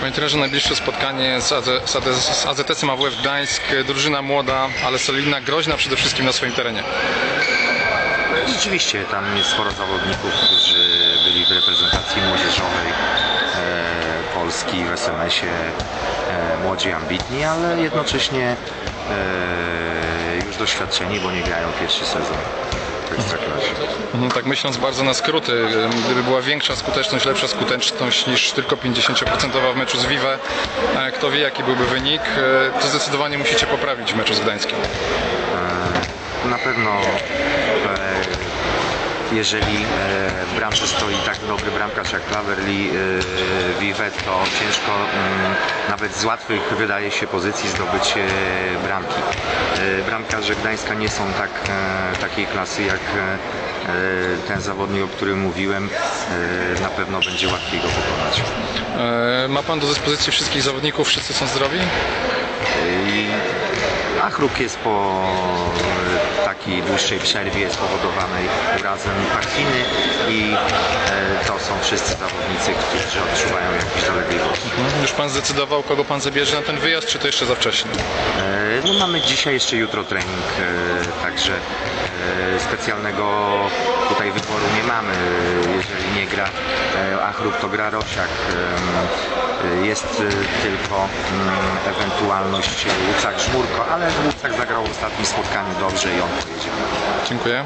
Panie trenerze, najbliższe spotkanie z, AZ, z, AZ, AWF Gdańsk. Drużyna młoda, ale solidna, groźna przede wszystkim na swoim terenie. Rzeczywiście tam jest sporo zawodników, którzy byli w reprezentacji młodzieżowej e, Polski w SMS-ie, e, młodzi ambitni, ale jednocześnie e, już doświadczeni, bo nie grają pierwszy sezon w Ekstraklasie. Mhm, Tak myśląc bardzo na skróty, gdyby była większa skuteczność, lepsza skuteczność niż tylko 50% w meczu z Vive, e, kto wie jaki byłby wynik, e, to zdecydowanie musicie poprawić w meczu z Gdańskiem. Na pewno e, jeżeli e, w bramce stoi tak dobry bramkarz jak Klaverly e, Vivet, to ciężko mm, nawet z łatwych wydaje się pozycji zdobyć e, bramki. Bramkarze Gdańska nie są tak, takiej klasy jak ten zawodnik, o którym mówiłem. Na pewno będzie łatwiej go pokonać. Ma Pan do dyspozycji wszystkich zawodników, wszyscy są zdrowi? I Achruk jest po takiej dłuższej przerwie spowodowanej urazem pachwiny i e, to są wszyscy zawodnicy, którzy odczuwają jakieś dolegliwości. Mhm. Już Pan zdecydował, kogo Pan zabierze na ten wyjazd, czy to jeszcze za wcześnie? E, No mamy dzisiaj jeszcze jutro trening, e, także e, specjalnego tutaj wyboru nie mamy. Jeżeli nie gra e, Achruk, to gra Rosiak. Jest e, tylko mm, ewentualność Łucak Żmurko, ale Łucak zagrał w ostatnim spotkaniu dobrze i on pojedzie. Dziękuję.